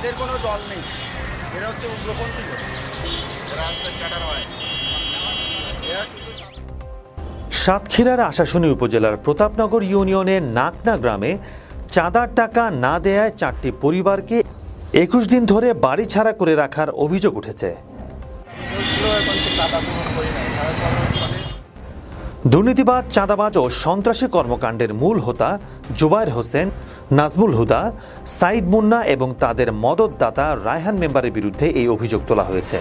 এদের কোনো দল নেই। এরা হচ্ছে উগ্রপন্থী লোক। এরা হচ্ছে ক্যাডার হয়। এরা শুধু সাতক্ষীরার আশাশুনি উপজেলার প্রতাপনগর ইউনিয়নের নাকনা গ্রামে চাঁদার টাকা না দেয়ায় চারটি পরিবারকে একুশ দিন ধরে বাড়ি ছাড়া করে রাখার অভিযোগ উঠেছে। দুর্নীতিবাদ চাঁদাবাজ ও সন্ত্রাসী কর্মকাণ্ডের মূল হোতা জুবায়ের হোসেন, নাজমুল হুদা সাইদ মুন্না এবং তাদের মদতদাতা রায়হান মেম্বারের বিরুদ্ধে এই অভিযোগ তোলা হয়েছে।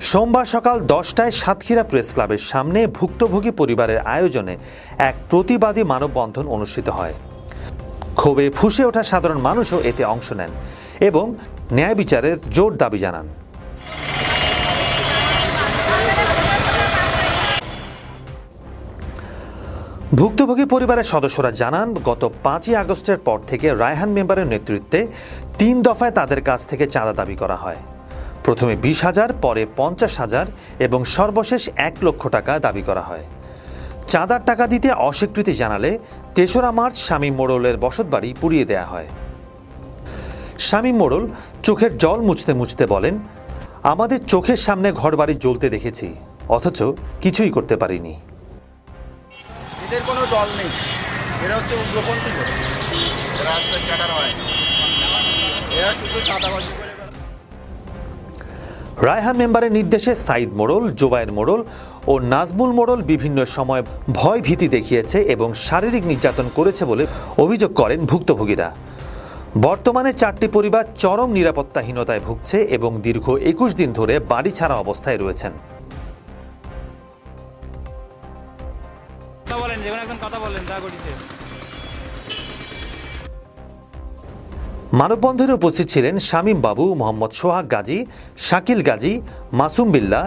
সোমবার সকাল দশটায় সাতক্ষীরা প্রেস ক্লাবের সামনে ভুক্তভোগী পরিবারের আয়োজনে এক প্রতিবাদী মানববন্ধন অনুষ্ঠিত হয়। ক্ষোভে ফুসে ওঠা সাধারণ মানুষও এতে অংশ নেন এবং ন্যায় বিচারের জোর দাবি জানান। ভুক্তভোগী পরিবারের সদস্যরা জানান, গত পাঁচই আগস্টের পর থেকে রায়হান মেম্বারের নেতৃত্বে তিন দফায় তাদের কাছ থেকে চাঁদা দাবি করা হয়। প্রথমে বিশ হাজার, পরে পঞ্চাশ হাজার এবং সর্বশেষ এক লক্ষ টাকা দাবি করা হয়। চাঁদার টাকা দিতে অস্বীকৃতি জানালে তেসরা মার্চ স্বামী মোড়লের বসতবাড়ি পুড়িয়ে দেয়া হয়। স্বামী মোড়ল চোখের জল মুছতে মুছতে বলেন, আমাদের চোখের সামনে ঘরবাড়ি জ্বলতে দেখেছি, অথচ কিছুই করতে পারিনি। এদের কোনো দল নেই। এরা হচ্ছে উগ্রপন্থী লোক। এরা হচ্ছে ক্যাডার হয়। এরা শুধু চাঁদাবাজি রায়হান মেম্বারের নির্দেশে সাইদ মোড়ল জোবায়ের মোড়ল ও নাজমুল মোড়ল বিভিন্ন সময় ভয় ভীতি দেখিয়েছে এবং শারীরিক নির্যাতন করেছে বলে অভিযোগ করেন ভুক্তভোগীরা। বর্তমানে চারটি পরিবার চরম নিরাপত্তাহীনতায় ভুগছে এবং দীর্ঘ একুশ দিন ধরে বাড়ি ছাড়া অবস্থায় রয়েছেন। কথা বলেন, যে কোনো একজন কথা বলেন, যা ঘটিছে। মানববন্ধনে উপস্থিত ছিলেন শামীম বাবু, মোহাম্মদ সোহাগ গাজী, শাকিল গাজী, মাসুম বিল্লা,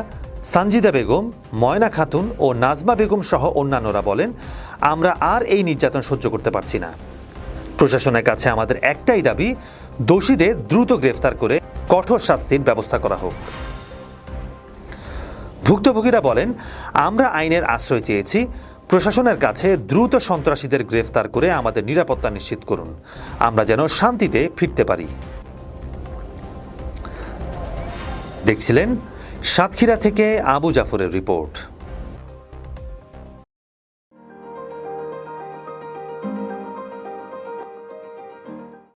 সানজিদা বেগম, ময়না খাতুন ও নাজমা বেগম সহ অন্যান্যরা বলেন, আমরা আর এই নির্যাতন সহ্য করতে পারছি না। প্রশাসনের কাছে আমাদের একটাই দাবি, দোষীদের দ্রুত গ্রেফতার করে কঠোর শাস্তির ব্যবস্থা করা হোক। ভুক্তভোগীরা বলেন, আমরা আইনের আশ্রয় চেয়েছি প্রশাসনের কাছে দ্রুত সন্ত্রাসীদের গ্রেফতার করে আমাদের নিরাপত্তা নিশ্চিত করুন। আমরা যেন শান্তিতে ফিরতে পারি। দেখছিলেন সাতক্ষীরা থেকে আবু জাফরের রিপোর্ট।